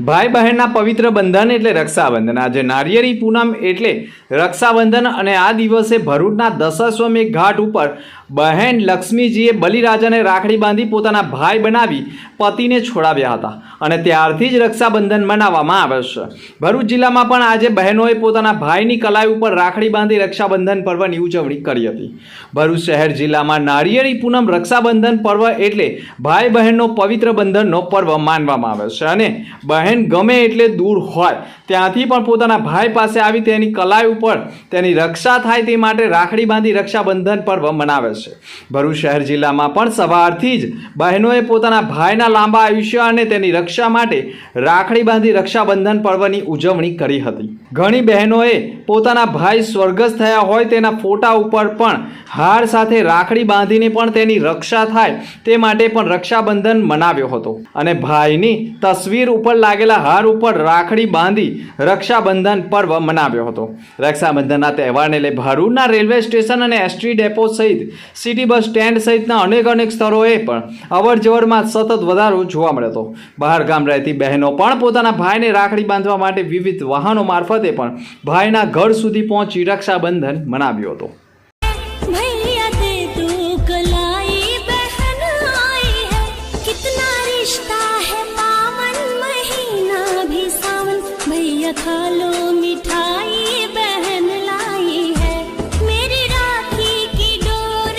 ભાઈ બહેનના પવિત્ર બંધન એટલે રક્ષાબંધન. આજે નારિયેળી પૂનમ એટલે રક્ષાબંધન અને આ દિવસે ભરૂચના દશાશ્વમેઘ ઘાટ ઉપર બહેન લક્ષ્મીજીએ બલિરાજાને રાખડી બાંધી પોતાના ભાઈ બનાવી પતિને છોડાવ્યા હતા અને ત્યારથી જ રક્ષાબંધન મનાવવામાં આવે છે. ભરૂચ જિલ્લામાં પણ આજે બહેનોએ પોતાના ભાઈની કલાઈ ઉપર રાખડી બાંધી રક્ષાબંધન પર્વની ઉજવણી કરી હતી. ભરૂચ શહેર જિલ્લામાં નારિયેળી પૂનમ રક્ષાબંધન પર્વ એટલે ભાઈ બહેનનો પવિત્ર બંધનનો પર્વ માનવામાં આવે છે અને બહેન ગમે એટલે દૂર હોય. ત્યાંથી પણ પોતાના ભાઈ પાસે આવી તેની કલાઈ ઉપર તેની રક્ષા થાય તે માટે રાખડી બાંધી રક્ષાબંધન પર્વ મનાવે છે. ભરૂચ શહેર જિલ્લામાં પણ સવારથી જ બહેનોએ પોતાના ભાઈના લાંબા આયુષ્ય અને તેની રક્ષા માટે રાખડી બાંધી રક્ષાબંધન પર્વની ઉજવણી કરી હતી. ઘણી બહેનોએ પોતાના ભાઈ સ્વર્ગસ્થ થયા હોય તેના ફોટા ઉપર પણ હાર સાથે રાખડી બાંધીને પણ તેની રક્ષા થાય તે માટે પણ રક્ષાબંધન મનાવ્યો હતો. અને ભાઈની તસવીર ઉપર લાગેલા હાર ઉપર રાખડી બાંધી રક્ષાબંધન પર્વ મનાવ્યો હતો. રક્ષાબંધનના તહેવારને લઈ ભરૂચના રેલવે સ્ટેશન અને એસટી ડેપો સહિત સિટી બસ સ્ટેન્ડ સહિતના અનેક અનેક સ્થળોએ પણ અવરજવરમાં સતત વધારો જોવા મળ્યો હતો. બહાર ગામ રહેતી બહેનો પણ પોતાના ભાઈને રાખડી બાંધવા માટે વિવિધ વાહનો મારફતે પણ ભાઈના ઘર સુધી પહોંચી રક્ષાબંધન મનાવ્યો હતો. रखा लो मिठाई बहन लाई है। मेरी राखी की डोर